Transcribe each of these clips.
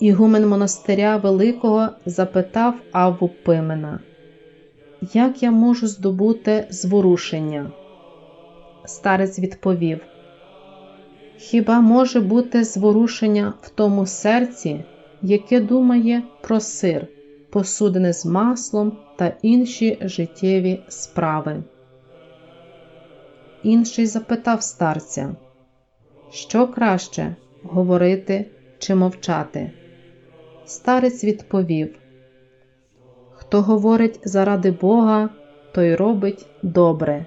Ігумен монастиря Великого запитав Авву Пимена, Як я можу здобути зворушення? Старець відповів: Хіба може бути зворушення в тому серці, яке думає про сир, посудини з маслом та інші життєві справи? Інший запитав старця, що краще говорити чи мовчати? Старець відповів: Хто говорить заради Бога, той робить добре.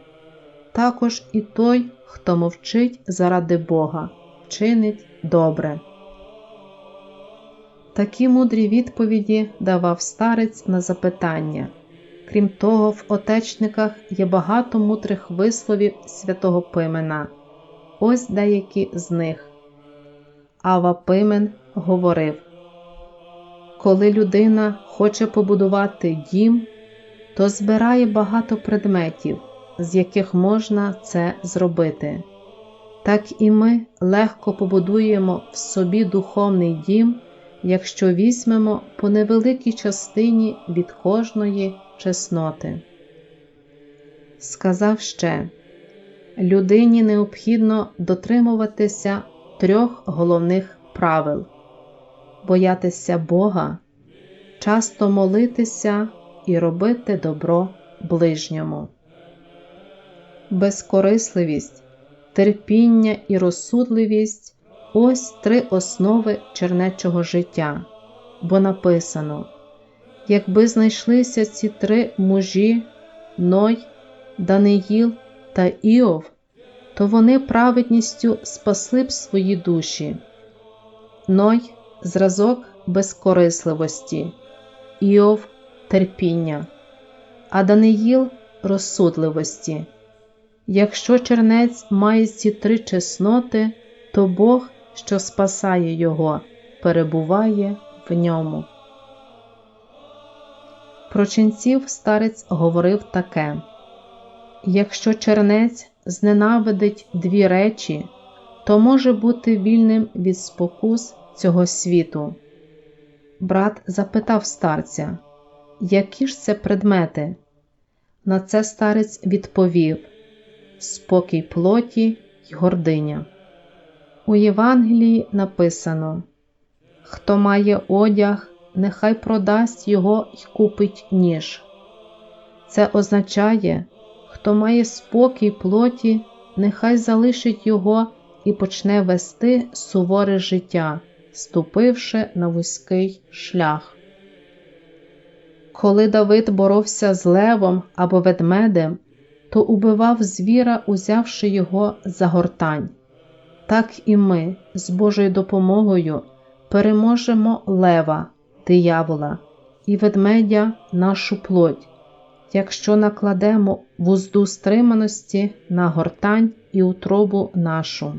Також і той, хто мовчить заради Бога, чинить добре. Такі мудрі відповіді давав старець на запитання. Крім того, в отечниках є багато мудрих висловів святого Пимена. Ось деякі з них. Ава Пимен говорив: Коли людина хоче побудувати дім, то збирає багато предметів, з яких можна це зробити. Так і ми легко побудуємо в собі духовний дім, якщо візьмемо по невеликій частині від кожної чесноти. Сказав ще людині необхідно дотримуватися трьох головних правил боятися Бога, часто молитися і робити добро ближньому. Безкорисливість, терпіння і розсудливість ось три основи чернечого життя, бо написано якби знайшлися ці три мужі Ной, Даниїл та Іов, то вони праведністю спасли б свої душі. Ной зразок безкорисливості, Іов терпіння, а Даниїл розсудливості. Якщо чернець має ці три чесноти, то Бог, що спасає його, перебуває в ньому. Про ченців старець говорив таке якщо чернець зненавидить дві речі, то може бути вільним від спокус цього світу. Брат запитав старця, які ж це предмети? На це старець відповів спокій плоті й гординя. У Євангелії написано Хто має одяг, нехай продасть його й купить ніж. Це означає, хто має спокій плоті, нехай залишить його і почне вести суворе життя, ступивши на вузький шлях. Коли Давид боровся з левом або ведмедем, то убивав звіра, узявши його за гортань. Так і ми з Божою допомогою переможемо лева, диявола і ведмедя нашу плоть, якщо накладемо вузду стриманості на гортань і утробу нашу.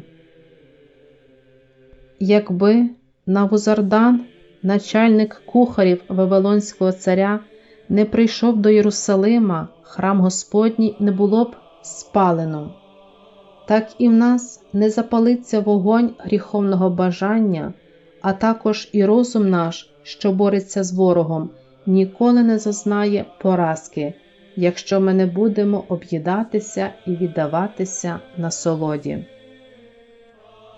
Якби Навузардан, начальник кухарів Вавилонського царя, не прийшов до Єрусалима, храм Господній не було б спалено. Так і в нас не запалиться вогонь гріховного бажання, а також і розум наш, що бореться з ворогом, ніколи не зазнає поразки, якщо ми не будемо об'їдатися і віддаватися насолоді.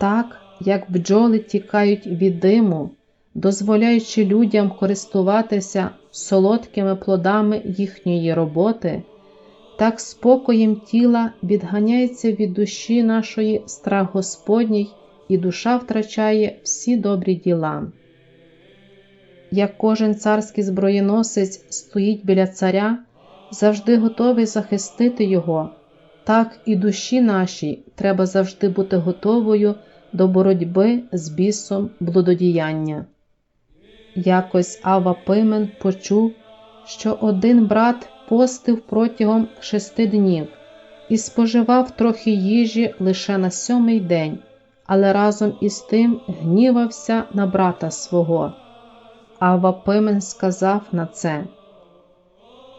Так, як бджоли тікають від диму, дозволяючи людям користуватися солодкими плодами їхньої роботи, так спокоєм тіла відганяється від душі нашої страх Господній, і душа втрачає всі добрі діла. Як кожен царський зброєносець стоїть біля царя, завжди готовий захистити його, так і душі нашій треба завжди бути готовою до боротьби з бісом блудодіяння. Якось Ава Пимен почув, що один брат постив протягом шести днів і споживав трохи їжі лише на сьомий день, але разом із тим гнівався на брата свого. Ава Пимен сказав на це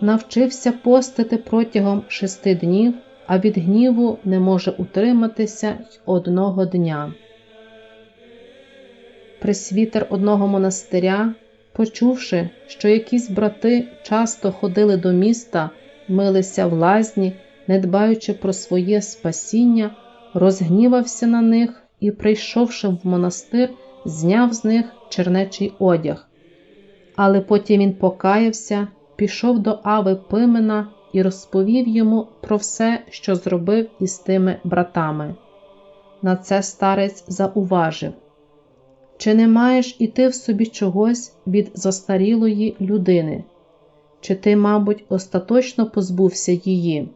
навчився постити протягом шести днів, а від гніву не може утриматися й одного дня. Пресвітер одного монастиря, почувши, що якісь брати часто ходили до міста, милися в лазні, не дбаючи про своє спасіння, розгнівався на них і, прийшовши в монастир, зняв з них чернечий одяг. Але потім він покаявся, пішов до Ави Пимена і розповів йому про все, що зробив із тими братами. На це старець зауважив чи не маєш і ти в собі чогось від застарілої людини? Чи ти, мабуть, остаточно позбувся її?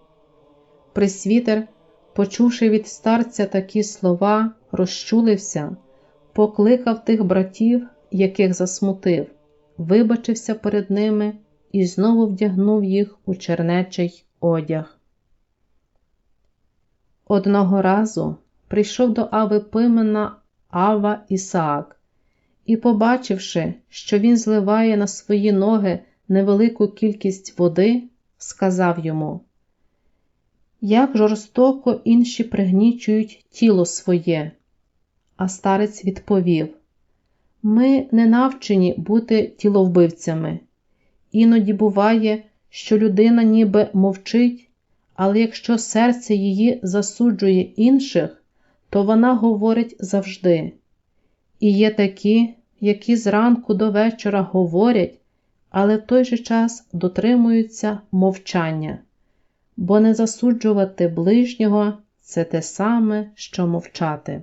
Присвітер, почувши від старця такі слова, розчулився, покликав тих братів, яких засмутив, вибачився перед ними і знову вдягнув їх у чернечий одяг. Одного разу прийшов до Ави Пимена Ава Ісаак, і, побачивши, що він зливає на свої ноги невелику кількість води, сказав йому, як жорстоко інші пригнічують тіло своє. А старець відповів: Ми не навчені бути тіловбивцями. Іноді буває, що людина ніби мовчить, але якщо серце її засуджує інших, то вона говорить завжди. І є такі, які зранку до вечора говорять, але в той же час дотримуються мовчання, бо не засуджувати ближнього це те саме, що мовчати.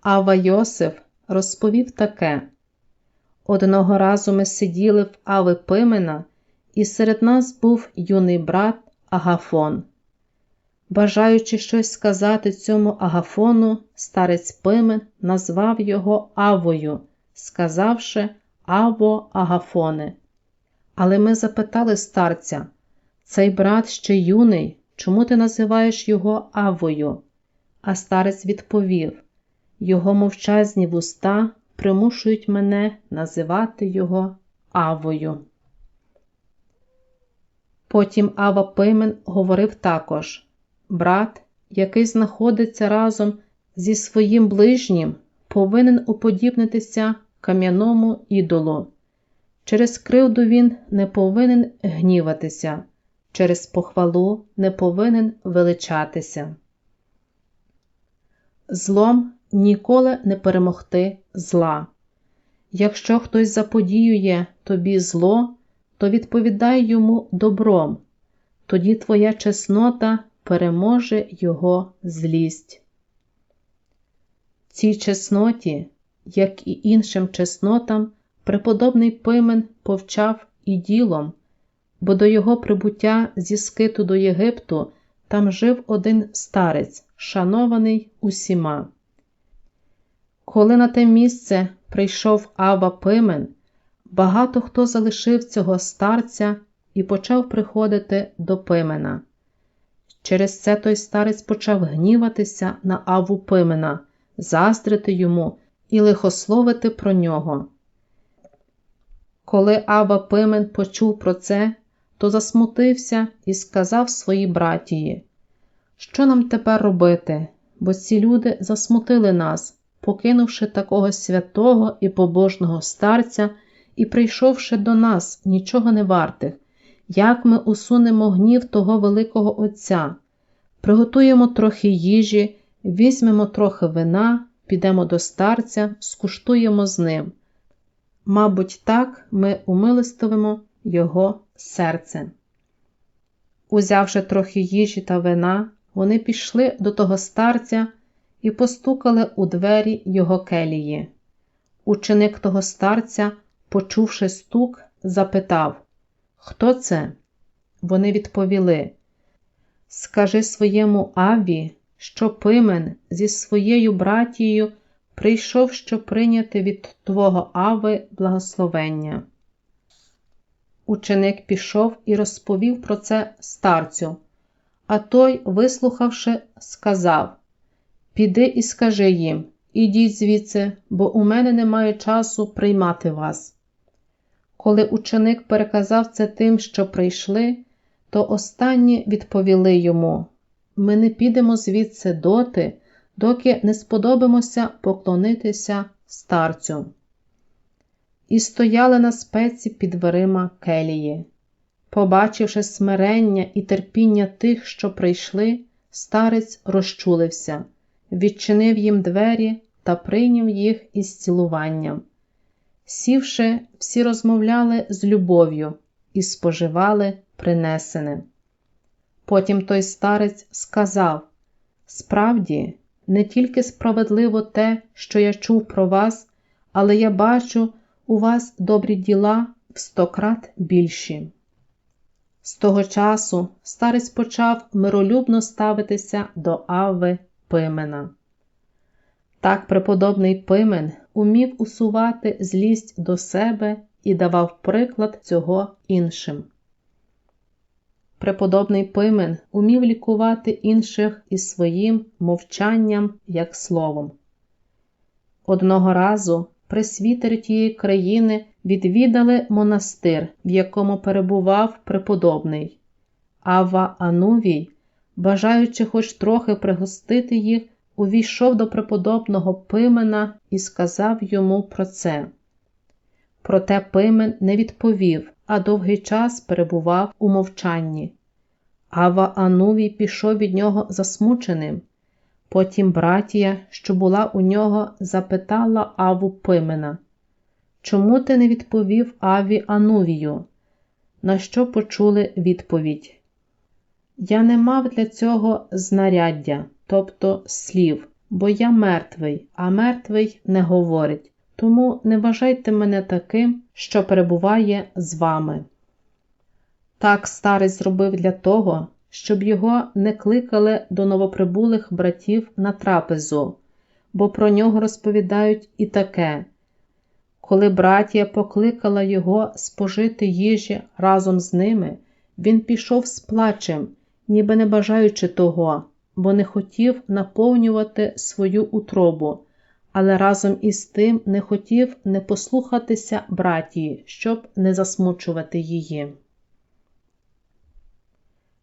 Ава Йосиф розповів таке. Одного разу ми сиділи в Ави Пимена, і серед нас був юний брат Агафон. Бажаючи щось сказати цьому агафону, старець Пимен назвав його Авою, сказавши Аво Агафоне. Але ми запитали старця цей брат ще юний, чому ти називаєш його Авою? А старець відповів Його мовчазні вуста примушують мене називати його Авою. Потім Ава Пимен говорив також брат, який знаходиться разом зі своїм ближнім, повинен уподібнитися кам'яному ідолу. Через кривду він не повинен гніватися, через похвалу не повинен величатися. Злом ніколи не перемогти зла. Якщо хтось заподіює тобі зло, то відповідай йому добром, тоді твоя чеснота переможе його злість. Цій чесноті, як і іншим чеснотам, преподобний Пимен повчав і ділом, бо до його прибуття зі скиту до Єгипту там жив один старець, шанований усіма. Коли на те місце прийшов Ава Пимен, багато хто залишив цього старця і почав приходити до Пимена. Через це той старець почав гніватися на Аву Пимена, заздрити йому і лихословити про нього. Коли Ава Пимен почув про це, то засмутився і сказав своїй братії, що нам тепер робити, бо ці люди засмутили нас, покинувши такого святого і побожного старця і прийшовши до нас нічого не вартих, як ми усунемо гнів того Великого Отця, приготуємо трохи їжі, візьмемо трохи вина, підемо до старця, скуштуємо з ним. Мабуть, так ми умилостивимо його серце. Узявши трохи їжі та вина, вони пішли до того старця і постукали у двері його келії. Ученик того старця, почувши стук, запитав Хто це? Вони відповіли Скажи своєму Аві, що Пимен зі своєю братією прийшов, щоб прийняти від твого Ави благословення. Ученик пішов і розповів про це старцю, а той, вислухавши, сказав Піди і скажи їм, ідіть звідси, бо у мене немає часу приймати вас. Коли ученик переказав це тим, що прийшли, то останні відповіли йому: Ми не підемо звідси доти, доки не сподобимося поклонитися старцю. І стояли на спеці під дверима келії. Побачивши смирення і терпіння тих, що прийшли, старець розчулився, відчинив їм двері та прийняв їх із цілуванням. Сівши, всі розмовляли з любов'ю і споживали принесене. Потім той старець сказав: Справді, не тільки справедливо те, що я чув про вас, але я бачу у вас добрі діла в сто крат більші. З того часу старець почав миролюбно ставитися до Авви Пимена. Так преподобний Пимен умів усувати злість до себе і давав приклад цього іншим. Преподобний Пимен умів лікувати інших із своїм мовчанням як словом. Одного разу пресвітери тієї країни відвідали монастир, в якому перебував преподобний. Ава Анувій, бажаючи хоч трохи пригостити їх, увійшов до преподобного Пимена і сказав йому про це. Проте Пимен не відповів, а довгий час перебував у мовчанні. Ава Анувій пішов від нього засмученим. Потім братія, що була у нього, запитала Аву Пимена, Чому ти не відповів Аві Анувію? На що почули відповідь? Я не мав для цього знаряддя, тобто слів, бо я мертвий, а мертвий не говорить. Тому не вважайте мене таким, що перебуває з вами. Так старець зробив для того, щоб його не кликали до новоприбулих братів на трапезу, бо про нього розповідають і таке. Коли братія покликала його спожити їжі разом з ними, він пішов з плачем, ніби не бажаючи того, бо не хотів наповнювати свою утробу, але разом із тим не хотів не послухатися братії, щоб не засмучувати її.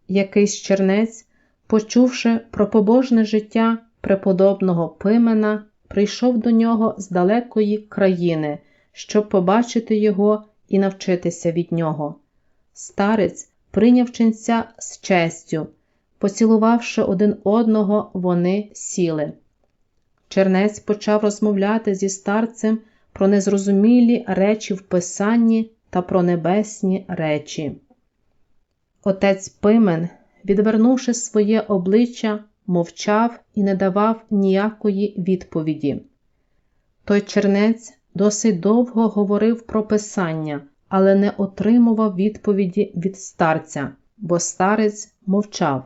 Якийсь чернець, почувши про побожне життя преподобного Пимена, прийшов до нього з далекої країни, щоб побачити його і навчитися від нього. Старець прийняв ченця з честю, поцілувавши один одного, вони сіли. Чернець почав розмовляти зі старцем про незрозумілі речі в Писанні та про небесні речі. Отець Пимен, відвернувши своє обличчя, мовчав і не давав ніякої відповіді. Той чернець досить довго говорив про Писання, але не отримував відповіді від старця, бо старець мовчав.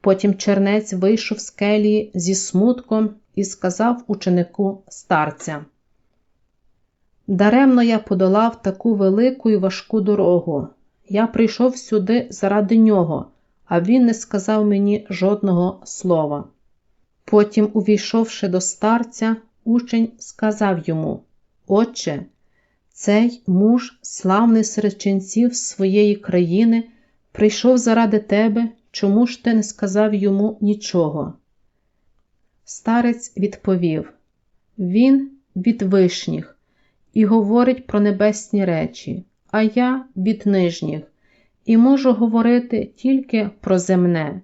Потім чернець вийшов з келії зі смутком і сказав ученику старця: Даремно я подолав таку велику і важку дорогу. Я прийшов сюди заради нього, а він не сказав мені жодного слова. Потім, увійшовши до старця, учень сказав йому: Отче, цей муж, славний серед ченців своєї країни, прийшов заради тебе, чому ж ти не сказав йому нічого? Старець відповів: Він від вишніх і говорить про небесні речі а я від нижніх, і можу говорити тільки про земне.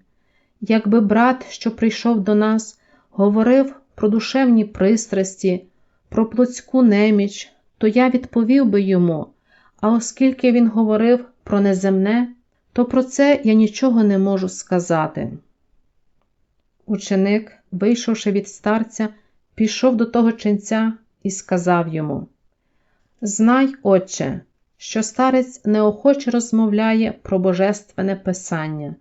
Якби брат, що прийшов до нас, говорив про душевні пристрасті, про плотську неміч, то я відповів би йому, а оскільки він говорив про неземне, то про це я нічого не можу сказати. Ученик, вийшовши від старця, пішов до того ченця і сказав йому: Знай, отче, що старець неохоче розмовляє про божественне писання,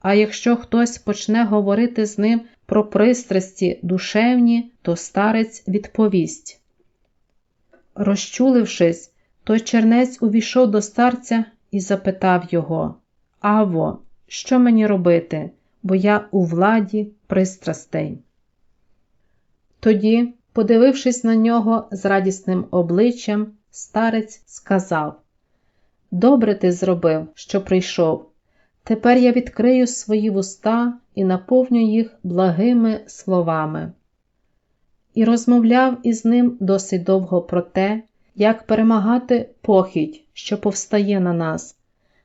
а якщо хтось почне говорити з ним про пристрасті душевні, то старець відповість. Розчулившись, той чернець увійшов до старця і запитав його Аво, що мені робити, бо я у владі пристрастей. Тоді, подивившись на нього з радісним обличчям, старець сказав Добре ти зробив, що прийшов. Тепер я відкрию свої вуста і наповнюй їх благими словами. І розмовляв із ним досить довго про те, як перемагати похідь, що повстає на нас.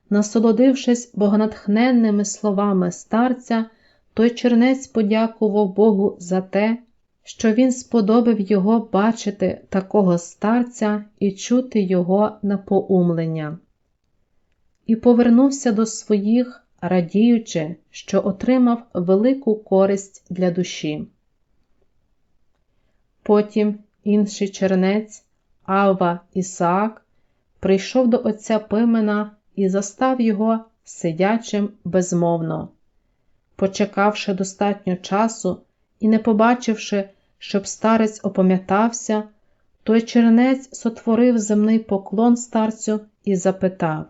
Насолодившись богонатхненними словами старця, той чернець подякував Богу за те, що він сподобав його бачити такого старця і чути його напоумлення. І повернувся до своїх, радіючи, що отримав велику користь для душі. Потім інший чернець, Авва Ісаак, прийшов до отця Пимена і застав його сидячим безмовно. Почекавши достатньо часу і не побачивши, щоб старець опам'ятався, той чернець сотворив земний поклон старцю і запитав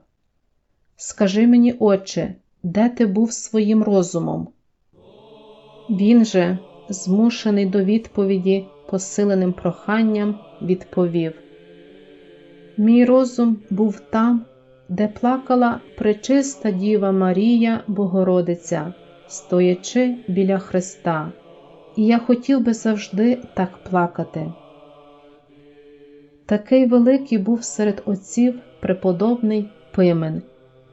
Скажи мені, отче, де ти був своїм розумом? Він же, змушений до відповіді посиленим проханням, відповів Мій розум був там, де плакала пречиста Діва Марія Богородиця, стоячи біля Христа, і я хотів би завжди так плакати. Такий великий був серед отців преподобний Пимен,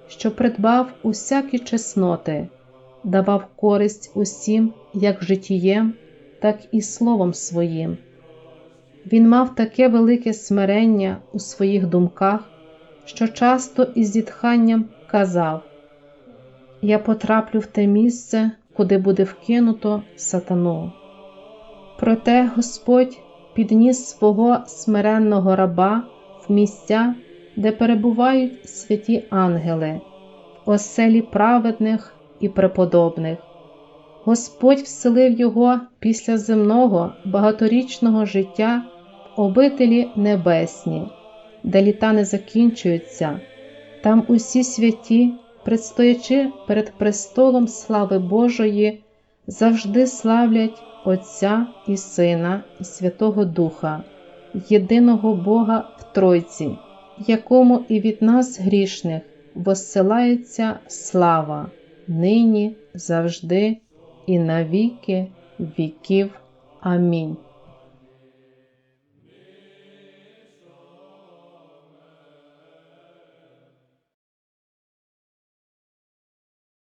що придбав усякі чесноти, давав користь усім як життєм, так і словом своїм. Він мав таке велике смирення у своїх думках, що часто із зітханням казав: Я потраплю в те місце, куди буде вкинуто сатану. Проте Господь підніс свого смиренного раба в місця, де перебувають святі ангели, оселі праведних і преподобних. Господь вселив його після земного багаторічного життя в обителі небесні, де літа не закінчуються, там усі святі, предстоячи перед престолом слави Божої, завжди славлять Отця і Сина, і Святого Духа, єдиного Бога в Тройці, якому і від нас грішних воссилається слава, нині, завжди і навіки віків. Амінь.